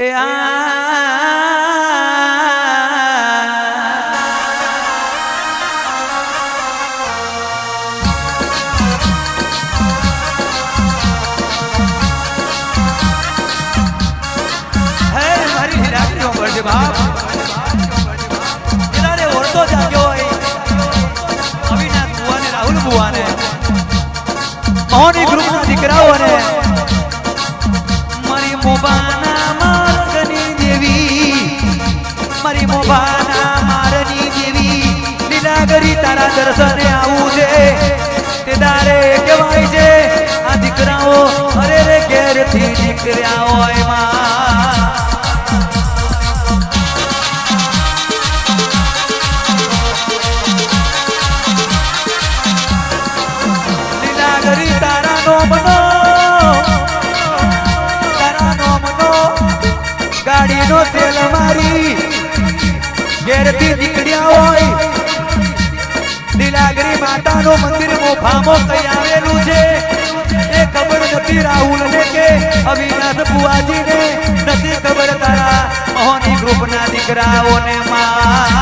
એ મોહની ગ્રુપના દીકરાઓને તારા દર્શને આવું છે. તે દારે કહેવાય છે, આ દીકરાઓ અરે રે ઘેરથી નીકળ્યા હોયમાં. ગાડીનો તેલ મારી ઘેરથી નીકળ્યા હોય. માતાનું મંદિર મોફામો તૈયારેલું છે? એ ખબર નથી રાહુલ ને કે અવિનાશ બુઆજી ને નથી ખબર તારા મોહની ગ્રુપ ના દીકરાઓને માં.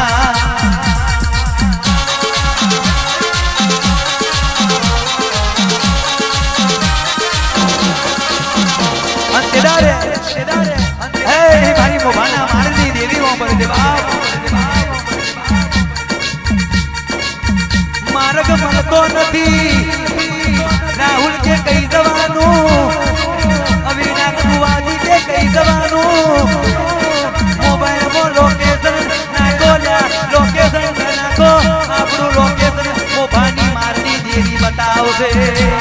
say.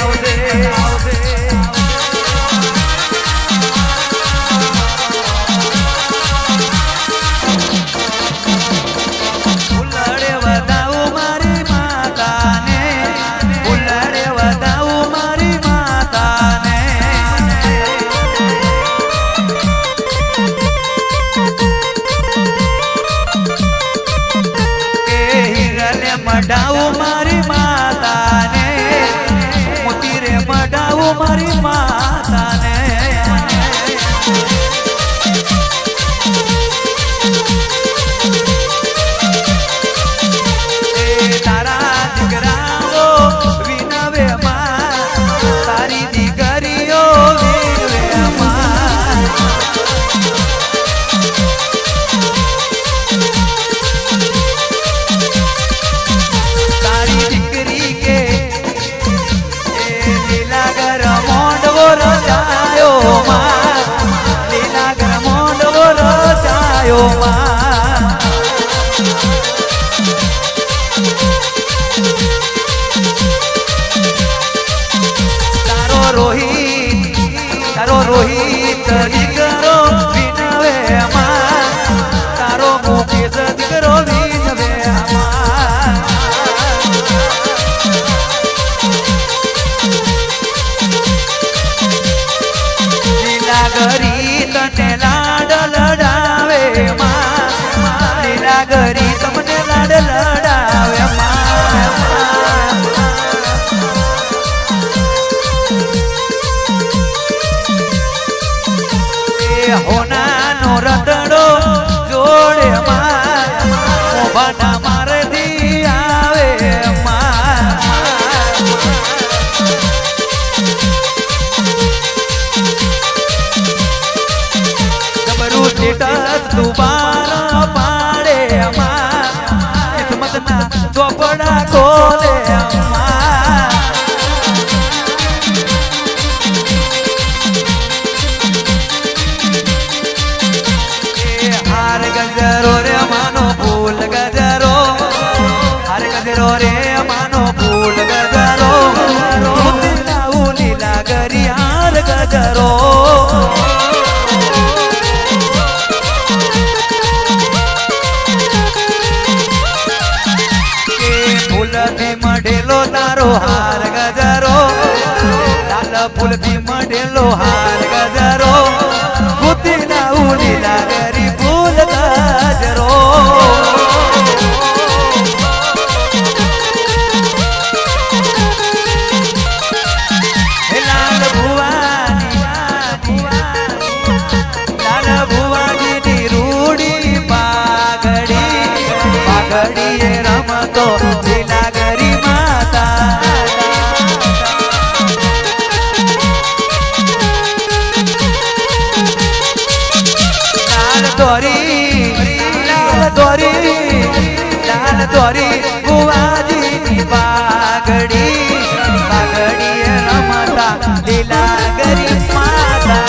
આવ્યો માં Ohio. દોરી લાલ દોરી લાલ દોરી બુવાજીની પાઘડી પાઘડી રમતા લીલા ગરી માતા.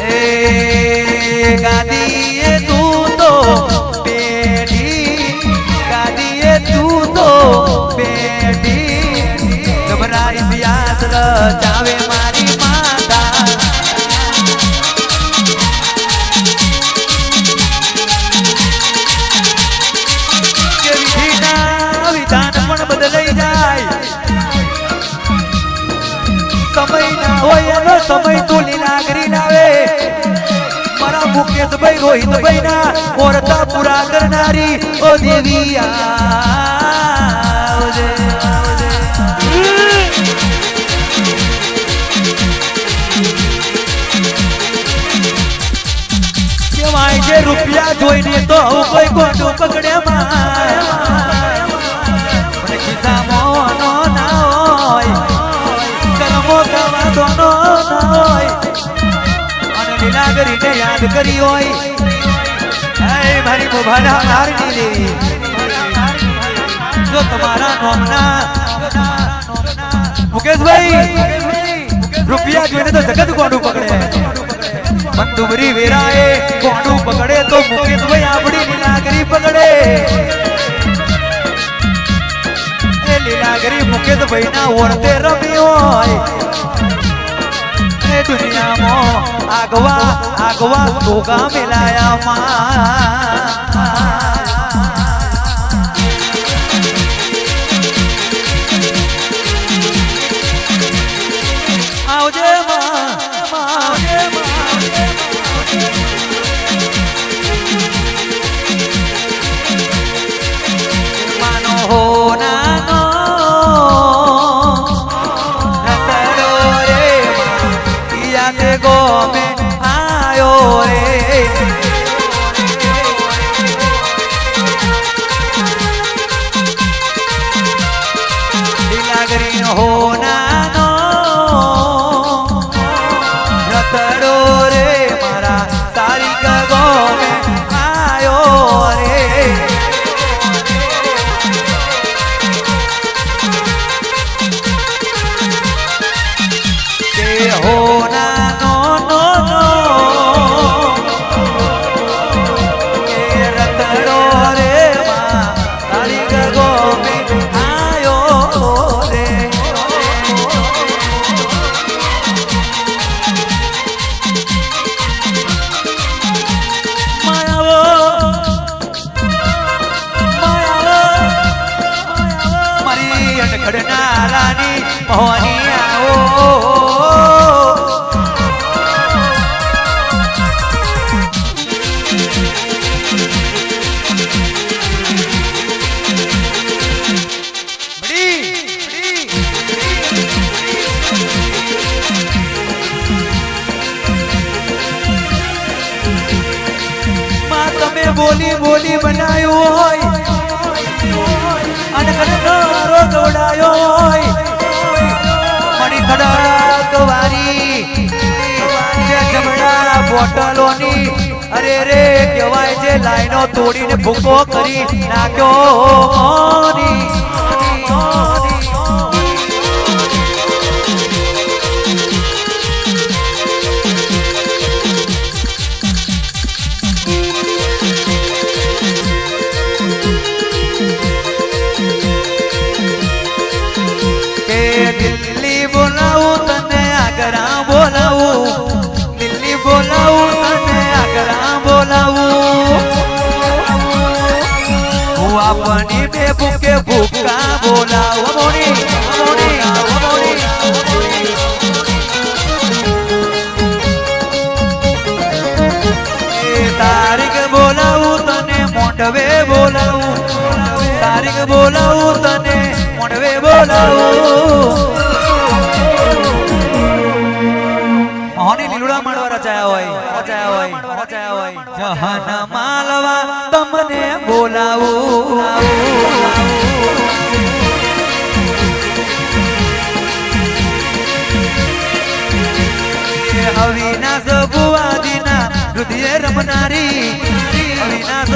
એ ના સમય તો લીલાગરી લાવે મારા મુકેશભાઈ રોહિતભાઈ ના ઓરતા પૂરા કરનારી ઓ દેવી રૂપિયા જોઈને તો કોઈ ગોટું પકડે માં. અને યાદ કરી હોય. હે મારી મોભાના હારની દેવી જો તમારા નોમના મુકેશભાઈ, રૂપિયા જોઈને તો જગત ગોડું પકડે. પણ ડુંગરી વેરાએ ગોડું પકડે તો મુકેશભાઈ આપણી લીલાગરી પકડે. એ લીલાગરી મુકેશભાઈ ના ઓળતે રમી હોય. દુનિયામાં આગવા આગવા ધોકા મેલાયામાં વારી કહેવાય છે લાઈનો તોડીને ભૂકો કરી નાખ્યો મોની. મોણવે બોલાવું, તારીખ બોલાવું તને, મોણવે બોલાવું. મોહની લીલુડા રચાયા હોય રચાયા હોય રચાયા હોય. જહાન માલવા તમને બોલાવું. અવિનાશ ભુવાદીના હૃદય રમનારી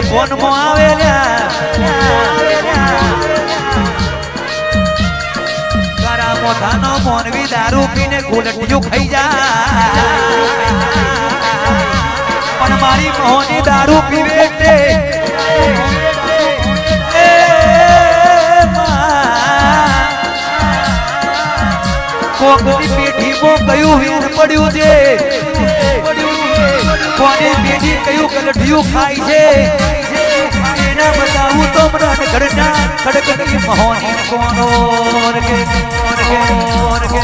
એટલે ફોનમાં આવેલા તારા મોઢાનો મોનવી દારૂ પીને ગુલટિયું ખાઈ જાય. પણ મારી મોહની દારૂ પીવે માં, કોકની પેઢીમાં કયું વીર પડ્યું છે? કોની પેઢી કયું ગલઢિયું ખાય છે એના બતાવું તો મરણ ઘરના ખડકની મોહની કોનો કે કોન કે, કોન કે,